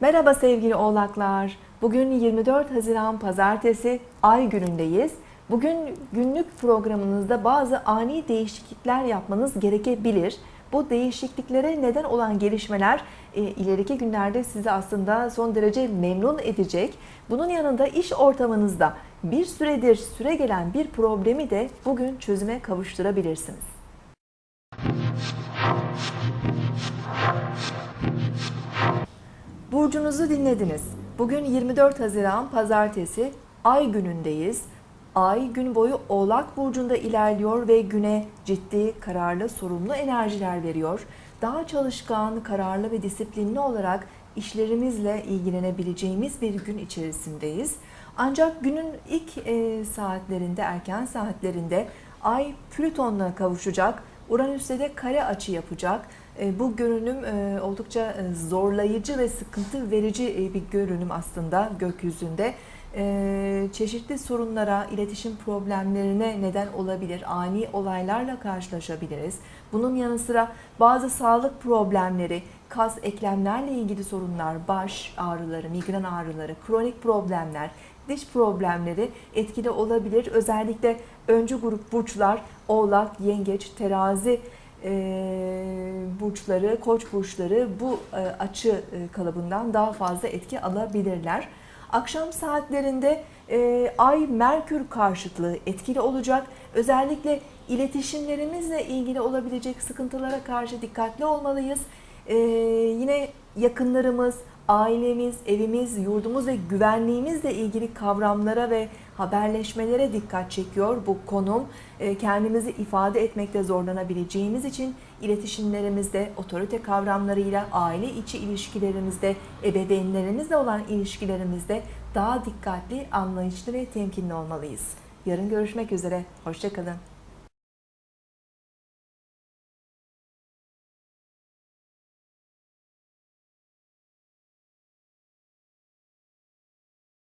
Merhaba sevgili oğlaklar. Bugün 24 Haziran Pazartesi Ay günündeyiz. Bugün günlük programınızda bazı ani değişiklikler yapmanız gerekebilir. Bu değişikliklere neden olan gelişmeler e, ileriki günlerde sizi aslında son derece memnun edecek. Bunun yanında iş ortamınızda bir süredir süre gelen bir problemi de bugün çözüme kavuşturabilirsiniz. Burcunuzu dinlediniz. Bugün 24 Haziran Pazartesi Ay günündeyiz. Ay gün boyu Oğlak burcunda ilerliyor ve güne ciddi, kararlı, sorumlu enerjiler veriyor. Daha çalışkan, kararlı ve disiplinli olarak işlerimizle ilgilenebileceğimiz bir gün içerisindeyiz. Ancak günün ilk e, saatlerinde, erken saatlerinde Ay Plüton'la kavuşacak. Uranüs'te de kare açı yapacak. E, Bu görünüm e, oldukça zorlayıcı ve sıkıntı verici bir görünüm aslında gökyüzünde. E, Çeşitli sorunlara, iletişim problemlerine neden olabilir. Ani olaylarla karşılaşabiliriz. Bunun yanı sıra bazı sağlık problemleri, kas eklemlerle ilgili sorunlar, baş ağrıları, migren ağrıları, kronik problemler, diş problemleri etkili olabilir. Özellikle öncü grup burçlar, oğlak, yengeç, terazi e, burçları, koç burçları bu e, açı e, kalıbından daha fazla etki alabilirler. Akşam saatlerinde e, Ay Merkür karşıtlığı etkili olacak. Özellikle iletişimlerimizle ilgili olabilecek sıkıntılara karşı dikkatli olmalıyız. E, yine yakınlarımız, ailemiz, evimiz, yurdumuz ve güvenliğimizle ilgili kavramlara ve haberleşmelere dikkat çekiyor bu konum. E, Kendimizi ifade etmekte zorlanabileceğimiz için iletişimlerimizde, otorite kavramlarıyla, aile içi ilişkilerimizde, ebeveynlerimizle olan ilişkilerimizde daha dikkatli, anlayışlı ve temkinli olmalıyız. Yarın görüşmek üzere. Hoşçakalın.